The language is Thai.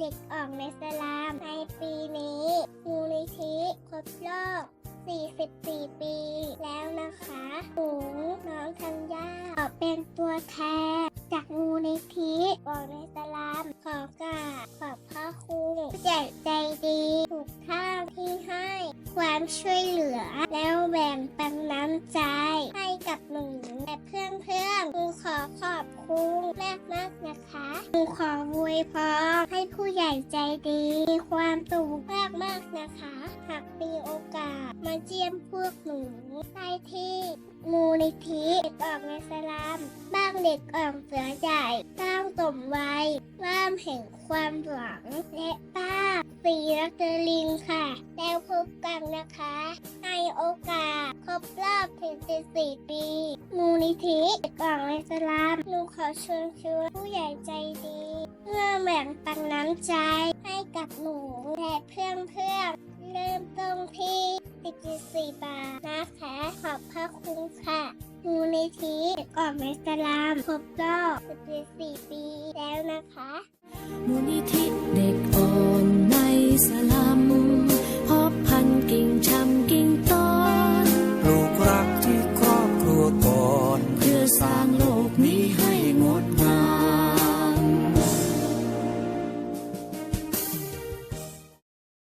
เด็กอ่องในสลามในปีนี้มูลนิธิครบรอบ 44 ปี แล้วนะคะหนูน้องทัญญาเป็นตัวแทนจากมูลนิธิอ่องในสลามขอกราบขอบพระคุณใหใจดีทุกท่านที่ให้ความช่วยเหลือ แล้วแบ่งปันน้ำใจให้กับหนูและเพื่อนๆหนูขอขอบคุณ นะคะหนูขออวยพรให้ผู้ใหญ่ใจดีมีความสุขมากมากนะคะ หากมีโอกาสมาเยี่ยมพวกหนูได้ที่มูลนิธิเด็กออกในสลาม บ้างเด็กอ่อนเสือใหญ่บ้างสมวัยบ้ามแห่งความหวังและป้าสีรักเดลิงค่ะ แล้วพบกันนะคะ ในโอกาสครบรอบ ถึง14 ปี มูลนิธิเด็กอ่อนในสลามหนูขอเชิญชวนผู้ใหญ่ใจดี เพื่อแบ่งปันน้ำใจให้กับหนูและเพื่อนๆเริ่มต้นที่14 บาทนะคะขอบพระคุณค่ะมูลนิธิเด็กอ่อนในสลามครบรอบ14 ปีแล้วนะคะ มูลนิธิ